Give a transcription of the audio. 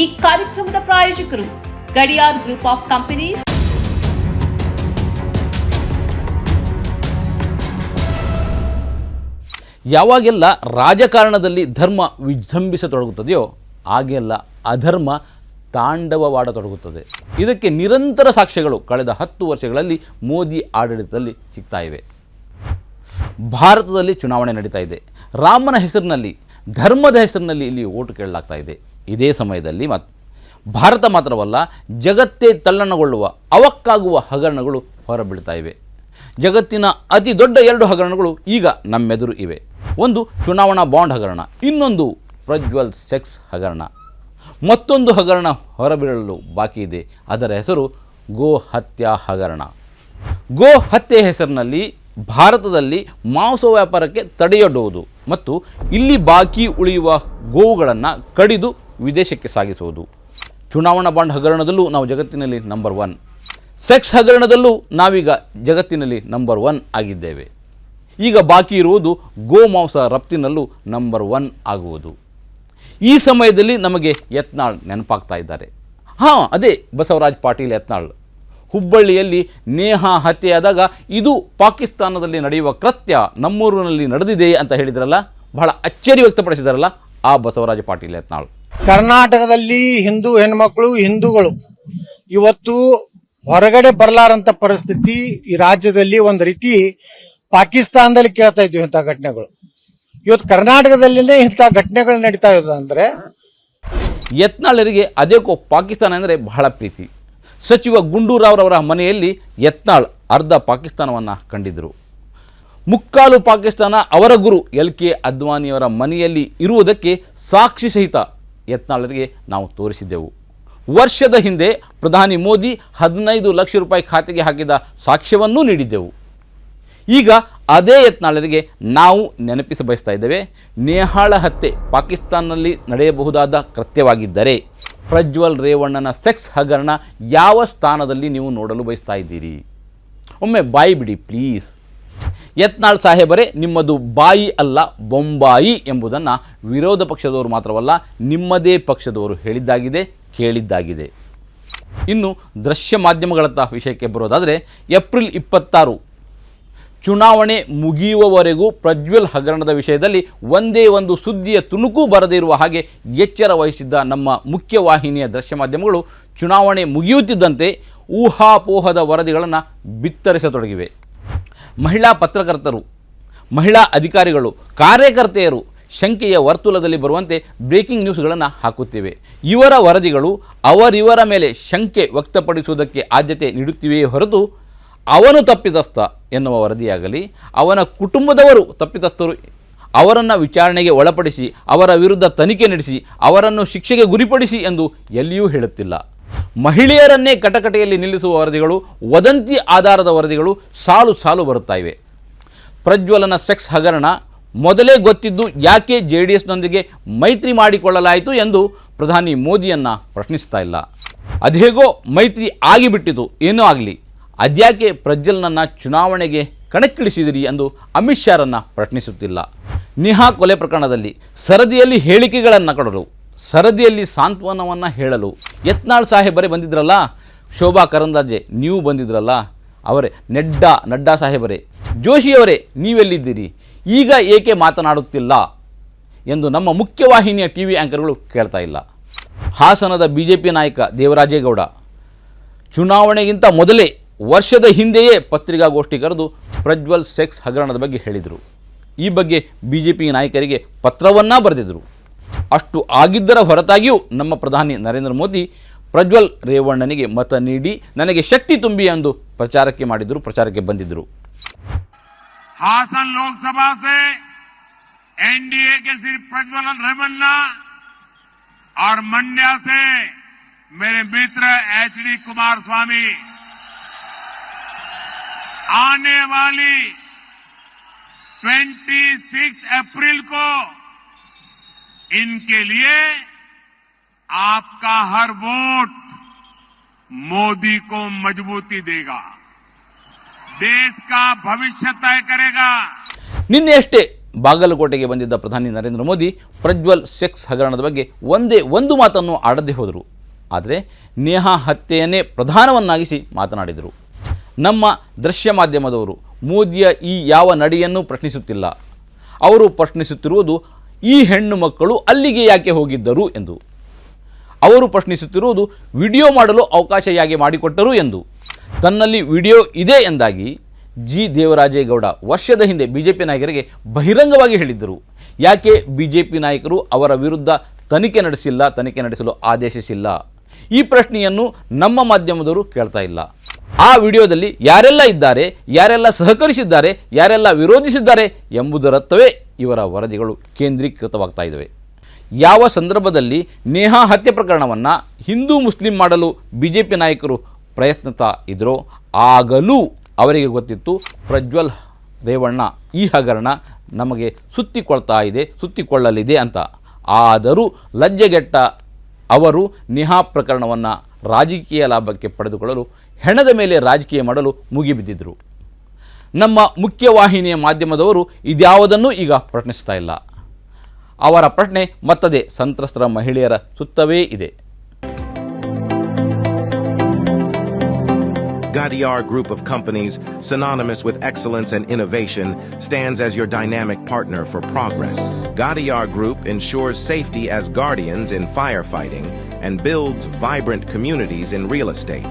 ಈ ಕಾರ್ಯಕ್ರಮದ ಪ್ರಾಯೋಜಕರು ಗಡಿಯಾರ್ ಗ್ರೂಪ್ ಆಫ್ ಕಂಪನೀಸ್. ಯಾವಾಗೆಲ್ಲ ರಾಜಕಾರಣದಲ್ಲಿ ಧರ್ಮ ವಿಜೃಂಭಿಸತೊಡಗುತ್ತದೆಯೋ, ಆಗೆಲ್ಲ ಅಧರ್ಮ ತಾಂಡವವಾಡತೊಡಗುತ್ತದೆ ಇದಕ್ಕೆ ನಿರಂತರ ಸಾಕ್ಷ್ಯಗಳು ಕಳೆದ ಹತ್ತು ವರ್ಷಗಳಲ್ಲಿ ಮೋದಿ ಆಡಳಿತದಲ್ಲಿ ಸಿಗ್ತಾ ಇವೆ. ಭಾರತದಲ್ಲಿ ಚುನಾವಣೆ ನಡೀತಾ ಇದೆ. ರಾಮನ ಹೆಸರಿನಲ್ಲಿ, ಧರ್ಮದ ಹೆಸರಿನಲ್ಲಿ ಇಲ್ಲಿ ಓಟು ಕೇಳಲಾಗ್ತಾ ಇದೆ. ಇದೇ ಸಮಯದಲ್ಲಿ ಮತ್ ಭಾರತ ಮಾತ್ರವಲ್ಲ ಜಗತ್ತೇ ತಲ್ಲಣಗೊಳ್ಳುವ, ಅವಕ್ಕಾಗುವ ಹಗರಣಗಳು ಹೊರಬೀಳ್ತಾ ಇವೆ. ಜಗತ್ತಿನ ಅತಿ ದೊಡ್ಡ ಎರಡು ಹಗರಣಗಳು ಈಗ ನಮ್ಮೆದುರು ಇವೆ. ಒಂದು ಚುನಾವಣಾ ಬಾಂಡ್ ಹಗರಣ, ಇನ್ನೊಂದು ಪ್ರಜ್ವಲ್ ಸೆಕ್ಸ್ ಹಗರಣ. ಮತ್ತೊಂದು ಹಗರಣ ಹೊರಬೀಳಲು ಬಾಕಿ ಇದೆ. ಅದರ ಹೆಸರು ಗೋ ಹತ್ಯಾ ಹಗರಣ. ಗೋ ಹತ್ಯೆ ಹೆಸರಿನಲ್ಲಿ ಭಾರತದಲ್ಲಿ ಮಾಂಸ ವ್ಯಾಪಾರಕ್ಕೆ ತಡೆಯೊಡ್ಡುವುದು ಮತ್ತು ಇಲ್ಲಿ ಬಾಕಿ ಉಳಿಯುವ ಗೋವುಗಳನ್ನು ಕಡಿದು ವಿದೇಶಕ್ಕೆ ಸಾಗಿಸುವುದು. ಚುನಾವಣಾ ಬಾಂಡ್ ಹಗರಣದಲ್ಲೂ ನಾವು ಜಗತ್ತಿನಲ್ಲಿ ನಂಬರ್ ಒನ್ ಸೆಕ್ಸ್ ಹಗರಣದಲ್ಲೂ ನಾವೀಗ ಜಗತ್ತಿನಲ್ಲಿ ನಂಬರ್ ಒನ್ ಆಗಿದ್ದೇವೆ. ಈಗ ಬಾಕಿ ಇರುವುದು ಗೋಮಾಂಸ ರಫ್ತಿನಲ್ಲೂ ನಂಬರ್ ಒನ್ ಆಗುವುದು. ಈ ಸಮಯದಲ್ಲಿ ನಮಗೆ ಯತ್ನಾಳ್ ನೆನಪಾಗ್ತಾ ಇದ್ದಾರೆ. ಹಾಂ, ಅದೇ ಬಸವರಾಜ್ ಪಾಟೀಲ್ ಯತ್ನಾಳ್. ಹುಬ್ಬಳ್ಳಿಯಲ್ಲಿ ನೇಹಾ ಹತ್ಯೆಯಾದಾಗ ಇದು ಪಾಕಿಸ್ತಾನದಲ್ಲಿ ನಡೆಯುವ ಕೃತ್ಯ ನಮ್ಮೂರಿನಲ್ಲಿ ನಡೆದಿದೆ ಅಂತ ಹೇಳಿದ್ರಲ್ಲ? ಬಹಳ ಅಚ್ಚರಿ ವ್ಯಕ್ತಪಡಿಸಿದಾರಲ್ಲ ಆ ಬಸವರಾಜ ಪಾಟೀಲ್ ಯತ್ನಾಳ್. ಕರ್ನಾಟಕದಲ್ಲಿ ಹಿಂದೂ ಹೆಣ್ಮಕ್ಳು, ಹಿಂದೂಗಳು, ಇವತ್ತು ಹೊರಗಡೆ ಬರಲಾರಂತ ಪರಿಸ್ಥಿತಿ ಈ ರಾಜ್ಯದಲ್ಲಿ ಒಂದು ರೀತಿ ಪಾಕಿಸ್ತಾನದಲ್ಲಿ ಕೇಳ್ತಾ ಇದ್ವಿ ಇಂಥ ಘಟನೆಗಳು. ಇವತ್ತು ಕರ್ನಾಟಕದಲ್ಲಿನೇ ಇಂಥ ಘಟನೆಗಳು ನಡೀತಾ ಇರೋದು ಅಂದ್ರೆ ಯತ್ನಾಳರಿಗೆ ಅದೇಕೋ ಪಾಕಿಸ್ತಾನ ಅಂದರೆ ಬಹಳ ಪ್ರೀತಿ. ಸಚಿವ ಗುಂಡೂರಾವ್ರವರ ಮನೆಯಲ್ಲಿ ಯತ್ನಾಳ್ ಅರ್ಧ ಪಾಕಿಸ್ತಾನವನ್ನು ಕಂಡಿದ್ದರು ಮುಕ್ಕಾಲು ಪಾಕಿಸ್ತಾನ ಅವರ ಗುರು ಎಲ್ ಕೆ ಅದ್ವಾನಿಯವರ ಮನೆಯಲ್ಲಿ ಇರುವುದಕ್ಕೆ ಸಾಕ್ಷಿ ಸಹಿತ ಯತ್ನಾಳರಿಗೆ ನಾವು ತೋರಿಸಿದ್ದೆವು. ವರ್ಷದ ಹಿಂದೆ ಪ್ರಧಾನಿ ಮೋದಿ ಹದಿನೈದು ಲಕ್ಷ ರೂಪಾಯಿ ಖಾತೆಗೆ ಹಾಕಿದ ಸಾಕ್ಷ್ಯವನ್ನೂ ನೀಡಿದ್ದೆವು. ಈಗ ಅದೇ ಯತ್ನಾಳರಿಗೆ ನಾವು ನೆನಪಿಸ ಬಯಸ್ತಾ ಇದ್ದೇವೆ. ನೇಹಾಳ ಹತ್ಯೆ ಪಾಕಿಸ್ತಾನದಲ್ಲಿ ನಡೆಯಬಹುದಾದ ಕೃತ್ಯವಾಗಿದ್ದರೆ ಪ್ರಜ್ವಲ್ ರೇವಣ್ಣನ ಸೆಕ್ಸ್ ಹಗರಣ ಯಾವ ಸ್ಥಾನದಲ್ಲಿ ನೀವು ನೋಡಲು ಬಯಸ್ತಾ ಇದ್ದೀರಿ? ಒಮ್ಮೆ ಬಾಯಿ ಬಿಡಿ ಪ್ಲೀಸ್. ಯತ್ನಾಳ್ ಸಾಹೇಬರೇ, ನಿಮ್ಮದು ಬಾಯಿ ಅಲ್ಲ, ಬೊಂಬಾಯಿ ಎಂಬುದನ್ನು ವಿರೋಧ ಪಕ್ಷದವರು ಮಾತ್ರವಲ್ಲ, ನಿಮ್ಮದೇ ಪಕ್ಷದವರು ಹೇಳಿದ್ದಾಗಿದೆ, ಕೇಳಿದ್ದಾಗಿದೆ. ಇನ್ನು ದೃಶ್ಯ ಮಾಧ್ಯಮಗಳತ್ತ ವಿಷಯಕ್ಕೆ ಬರೋದಾದರೆ, ಏಪ್ರಿಲ್ ಇಪ್ಪತ್ತಾರು, ಚುನಾವಣೆ ಮುಗಿಯುವವರೆಗೂ ಪ್ರಜ್ವಲ್ ಹಗರಣದ ವಿಷಯದಲ್ಲಿ ಒಂದೇ ಒಂದು ಸುದ್ದಿಯ ತುಣುಕು ಬರದೇ ಇರುವ ಹಾಗೆ ಎಚ್ಚರ ವಹಿಸಿದ್ದ ನಮ್ಮ ಮುಖ್ಯವಾಹಿನಿಯ ದೃಶ್ಯ ಮಾಧ್ಯಮಗಳು ಚುನಾವಣೆ ಮುಗಿಯುತ್ತಿದ್ದಂತೆ ಊಹಾಪೋಹದ ವರದಿಗಳನ್ನು ಬಿತ್ತರಿಸತೊಡಗಿವೆ. ಮಹಿಳಾ ಪತ್ರಕರ್ತರು, ಮಹಿಳಾ ಅಧಿಕಾರಿಗಳು, ಕಾರ್ಯಕರ್ತೆಯರು ಶಂಕೆಯ ವರ್ತುಲದಲ್ಲಿ ಬರುವಂತೆ ಬ್ರೇಕಿಂಗ್ ನ್ಯೂಸ್ಗಳನ್ನು ಹಾಕುತ್ತಿವೆ. ಇವರ ವರದಿಗಳು ಅವರಿವರ ಮೇಲೆ ಶಂಕೆ ವ್ಯಕ್ತಪಡಿಸುವುದಕ್ಕೆ ಆದ್ಯತೆ ನೀಡುತ್ತಿವೆಯೇ ಹೊರತು ಅವನು ತಪ್ಪಿತಸ್ಥ ಎನ್ನುವ ವರದಿಯಾಗಲಿ, ಅವನ ಕುಟುಂಬದವರು ತಪ್ಪಿತಸ್ಥರು ಅವರನ್ನು ವಿಚಾರಣೆಗೆ ಒಳಪಡಿಸಿ, ಅವರ ವಿರುದ್ಧ ತನಿಖೆ ನಡೆಸಿ, ಅವರನ್ನು ಶಿಕ್ಷೆಗೆ ಗುರಿಪಡಿಸಿ ಎಂದು ಎಲ್ಲಿಯೂ ಹೇಳುತ್ತಿಲ್ಲ. ಮಹಿಳೆಯರನ್ನೇ ಕಟಕಟೆಯಲ್ಲಿ ನಿಲ್ಲಿಸುವ ವರದಿಗಳು, ವದಂತಿ ಆಧಾರದ ವರದಿಗಳು ಸಾಲು ಸಾಲು ಬರುತ್ತಾ ಇವೆ. ಪ್ರಜ್ವಲನ ಸೆಕ್ಸ್ ಹಗರಣ ಮೊದಲೇ ಗೊತ್ತಿದ್ದು ಯಾಕೆ ಜೆ ಡಿ ಎಸ್ನೊಂದಿಗೆ ಮೈತ್ರಿ ಮಾಡಿಕೊಳ್ಳಲಾಯಿತು ಎಂದು ಪ್ರಧಾನಿ ಮೋದಿಯನ್ನು ಪ್ರಶ್ನಿಸ್ತಾ ಇಲ್ಲ. ಅದೇಗೋ ಮೈತ್ರಿ ಆಗಿಬಿಟ್ಟಿತು, ಏನೂ ಆಗಲಿ. ಅದ್ಯಾಕೆ ಪ್ರಜ್ವಲನನ್ನು ಚುನಾವಣೆಗೆ ಕಣಕ್ಕಿಳಿಸಿದಿರಿ ಎಂದು ಅಮಿತ್ ಶಾರನ್ನು ಪ್ರಶ್ನಿಸುತ್ತಿಲ್ಲ. ನಿಹಾ ಕೊಲೆ ಪ್ರಕರಣದಲ್ಲಿ ಸರದಿಯಲ್ಲಿ ಹೇಳಿಕೆಗಳನ್ನು ಕೊಡಲು ಸರದಿಯಲ್ಲಿ ಸಾಂತ್ವನವನ್ನು ಹೇಳಲು. ಯತ್ನಾಳ್ ಸಾಹೇಬರೇ ಬಂದಿದ್ರಲ್ಲ? ಶೋಭಾ ಕರಂದಾಜೆ ನೀವು ಬಂದಿದ್ರಲ್ಲ? ಅವರೇ, ನೆಡ್ಡಾ, ನಡ್ಡಾ ಸಾಹೇಬರೇ, ಜೋಶಿಯವರೇ, ನೀವೆಲ್ಲಿದ್ದೀರಿ? ಈಗ ಏಕೆ ಮಾತನಾಡುತ್ತಿಲ್ಲ? ಎಂದು ನಮ್ಮ ಮುಖ್ಯವಾಹಿನಿಯ ಟಿ ವಿ ಆ್ಯಂಕರ್ಗಳು ಕೇಳ್ತಾ ಇಲ್ಲ. ಹಾಸನದ ಬಿ ಜೆ ಪಿ ನಾಯಕ ದೇವರಾಜೇಗೌಡ, ಚುನಾವಣೆಗಿಂತ ಮೊದಲೇ ವರ್ಷದ ಹಿಂದೆಯೇ ಪತ್ರಿಕಾಗೋಷ್ಠಿ ಕರೆದು ಪ್ರಜ್ವಲ್ ಸೆಕ್ಸ್ ಹಗರಣದ ಬಗ್ಗೆ ಹೇಳಿದರು. ಈ ಬಗ್ಗೆ ಬಿ ಜೆ ಪಿ ನಾಯಕರಿಗೆ ಪತ್ರವನ್ನ ಬರೆದಿದ್ದರು ಅಷ್ಟು ಆಗಿದ್ದರ ಹೊರತಾಗಿಯೂ ನಮ್ಮ ಪ್ರಧಾನಿ ನರೇಂದ್ರ ಮೋದಿ ಪ್ರಜ್ವಲ್ ರೇವಣ್ಣನಿಗೆ ಮತ ನೀಡಿ ನನಗೆ ಶಕ್ತಿ ತುಂಬಿ ಎಂದು ಪ್ರಚಾರಕ್ಕೆ ಮಾಡಿದರು ಪ್ರಚಾರಕ್ಕೆ ಬಂದಿದ್ದರು हासन लोकसभा से एनडीए के श्री प्रज्वलन रेवन्ना और मंड्या से मेरे मित्र एच डी कुमार स्वामी आने वाली 26 अप्रैल को इनके लिए आपका हर वोट मोदी को मजबूती देगा देश का भविष्य तय करेगा ನಿನ್ನೆ ಅಷ್ಟೇ ಬಾಗಲಕೋಟೆಗೆ ಬಂದಿದ್ದ ಪ್ರಧಾನಿ ನರೇಂದ್ರ ಮೋದಿ ಪ್ರಜ್ವಲ್ ಸೆಕ್ಸ್ ಹಗರಣದ ಬಗ್ಗೆ ಒಂದೇ ಒಂದು ಮಾತನ್ನು ಆಡದೆ ಹೋದರು ಆದರೆ ನೇಹಾ ಹತ್ಯೆಯನ್ನೇ ಪ್ರಧಾನವನ್ನಾಗಿಸಿ ಮಾತನಾಡಿದರು ನಮ್ಮ ದೃಶ್ಯ ಮಾಧ್ಯಮದವರು ಮೋದಿಯ ಈ ಯಾವ ನಡೆಯನ್ನು ಪ್ರಶ್ನಿಸುತ್ತಿಲ್ಲ ಅವರು ಪ್ರಶ್ನಿಸುತ್ತಿರುವುದು ಈ ಹೆಣ್ಣು ಮಕ್ಕಳು ಅಲ್ಲಿಗೆ ಯಾಕೆ ಹೋಗಿದ್ದರು ಎಂದು. ಅವರು ಪ್ರಶ್ನಿಸುತ್ತಿರುವುದು, ವಿಡಿಯೋ ಮಾಡಲು ಅವಕಾಶ ಯಾಕೆ ಮಾಡಿಕೊಟ್ಟರು ಎಂದು. ತನ್ನಲ್ಲಿ ವಿಡಿಯೋ ಇದೆ ಎಂದಾಗಿ ಜಿ. ದೇವರಾಜೇಗೌಡ ವರ್ಷದ ಹಿಂದೆ ಬಿ ಜೆ ಪಿ ನಾಯಕರಿಗೆ ಬಹಿರಂಗವಾಗಿ ಹೇಳಿದ್ದರು. ಯಾಕೆ ಬಿ ಜೆ ಪಿ ನಾಯಕರು ಅವರ ವಿರುದ್ಧ ತನಿಖೆ ನಡೆಸಿಲ್ಲ, ತನಿಖೆ ನಡೆಸಲು ಆದೇಶಿಸಿಲ್ಲ? ಈ ಪ್ರಶ್ನೆಯನ್ನು ನಮ್ಮ ಮಾಧ್ಯಮದವರು ಕೇಳ್ತಾ ಇಲ್ಲ. ಆ ವಿಡಿಯೋದಲ್ಲಿ ಯಾರೆಲ್ಲ ಇದ್ದಾರೆ, ಯಾರೆಲ್ಲ ಸಹಕರಿಸಿದ್ದಾರೆ, ಯಾರೆಲ್ಲ ವಿರೋಧಿಸಿದ್ದಾರೆ ಎಂಬುದರತ್ತವೇ ಇವರ ವರದಿಗಳು ಕೇಂದ್ರೀಕೃತವಾಗ್ತಾ ಇದ್ದಾವೆ. ಯಾವ ಸಂದರ್ಭದಲ್ಲಿ ನೇಹಾ ಹತ್ಯೆ ಪ್ರಕರಣವನ್ನು ಹಿಂದೂ ಮುಸ್ಲಿಂ ಮಾಡಲು ಬಿ ಜೆ ಪಿ ನಾಯಕರು ಪ್ರಯತ್ನತಾ ಇದ್ದರೋ ಆಗಲೂ ಅವರಿಗೆ ಗೊತ್ತಿತ್ತು ಪ್ರಜ್ವಲ್ ರೇವಣ್ಣ ಈ ಹಗರಣ ನಮಗೆ ಸುತ್ತಿಕೊಳ್ತಾ ಇದೆ, ಸುತ್ತಿಕೊಳ್ಳಲಿದೆ ಅಂತ. ಆದರೂ ಲಜ್ಜೆಗೆಟ್ಟ ಅವರು ನಿಹಾ ಪ್ರಕರಣವನ್ನು ರಾಜಕೀಯ ಲಾಭಕ್ಕೆ ಪಡೆದುಕೊಳ್ಳಲು ಹೆಣದ ಮೇಲೆ ರಾಜಕೀಯ ಮಾಡಲು ಮುಗಿಬಿದ್ದಿದ್ದರು ನಮ್ಮ ಮುಖ್ಯವಾಹಿನಿಯ ಮಾಧ್ಯಮದವರು ಇದ್ಯಾವುದನ್ನು ಈಗ ಪ್ರಶ್ನಿಸ್ತಾ ಇಲ್ಲ ಅವರ ಪ್ರಶ್ನೆ ಮತ್ತದೇ ಸಂತ್ರಸ್ತರ ಮಹಿಳೆಯರ ಸುತ್ತವೇ ಇದೆ Gadiar Group of Companies, synonymous with excellence and innovation, stands as your dynamic partner for progress. Gadiar Group ensures safety as guardians in firefighting and builds vibrant communities in real estate.